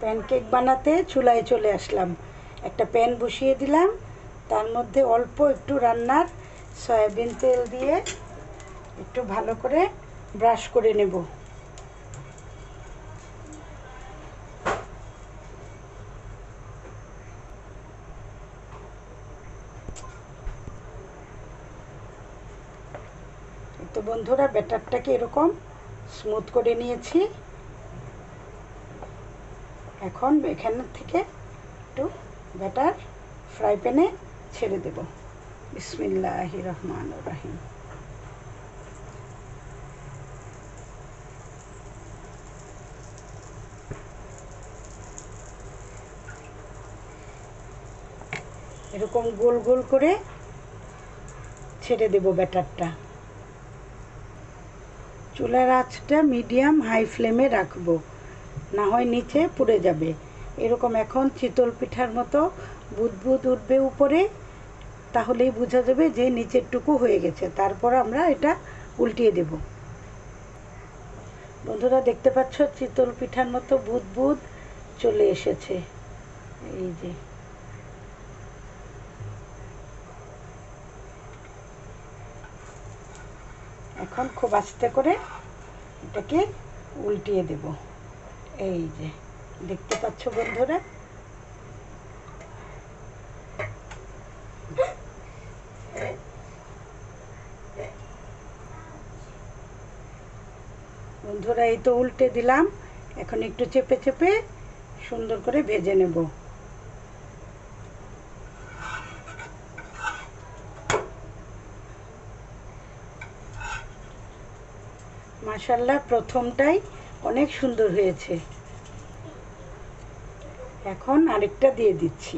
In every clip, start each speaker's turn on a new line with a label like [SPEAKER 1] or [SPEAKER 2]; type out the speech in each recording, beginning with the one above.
[SPEAKER 1] Pancake বানাতে চুলায় চলে আসলাম। একটা প্যান বসিয়ে দিলাম, তার মধ্যে অল্প একটু রান্নার সয়াবিন তেল দিয়ে একটু ভালো করে ব্রাশ করে নেব। তো বন্ধুরা, ব্যাটারটাকে এরকম স্মুথ করে নিয়েছি। এখন এখান থেকে একটু ব্যাটার ফ্রাই প্যানে ছেড়ে দেব। বিসমিল্লাহ রহমান রাহিম। এরকম গোল গোল করে ছেড়ে দেব ব্যাটারটা। চুলার আঁচটা মিডিয়াম হাই ফ্লেমে রাখব। না হয় নিচে পুড়ে যাবে। এরকম এখন চিতল পিঠার মতো বুদবুদ উঠবে উপরে, তাহলেই বোঝা যাবে যে নিচেরটুকু হয়ে গেছে। তারপর আমরা এটা উল্টিয়ে দেব। বন্ধুরা, দেখতে পাচ্ছ চিতল পিঠার মতো বুদবুদ চলে এসেছে। এই যে। এখন খুব আস্তে করে এটাকে উল্টিয়ে দেব। এই যে, দেখতে পাচ্ছ বন্ধুরা? বন্ধুরা, এই তো উল্টে দিলাম। এখন একটু চেপে চেপে সুন্দর করে ভেজে নেব। মাশাল্লাহ প্রথমটাই অনেক সুন্দর হয়েছে। এখন আরেকটা দিয়ে দিচ্ছি।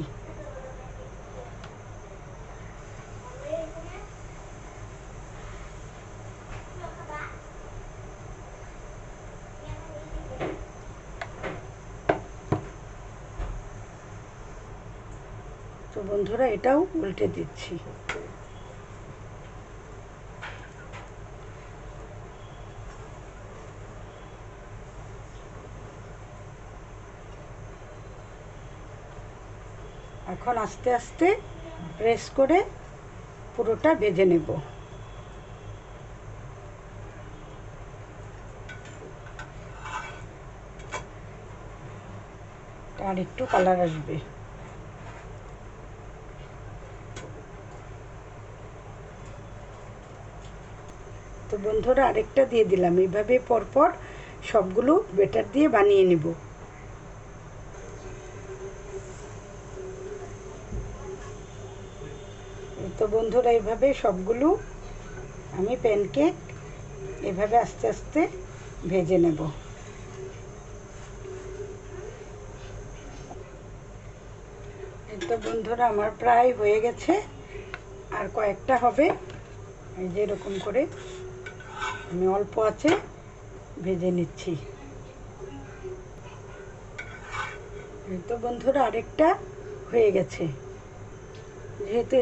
[SPEAKER 1] তো বন্ধুরা এটাও উল্টে দিচ্ছি। এখন আস্তে আস্তে প্রেস করে পুরোটা ভেজে নেব। আর একটু কালার আসবে। তো বন্ধুরা আরেকটা দিয়ে দিলাম। এইভাবে পরপর সবগুলো বেটার দিয়ে বানিয়ে নেব। তো বন্ধুরা, এইভাবে সবগুলো আমি প্যানকেক এভাবে আস্তে আস্তে ভেজে নেব। তো বন্ধুরা, আমার প্রায় হয়ে গেছে। আর কয়েকটা হবে। এই যে এরকম করে আমি অল্প আছে ভেজে নিচ্ছি। তো বন্ধুরা, আরেকটা হয়ে গেছে। যেহেতু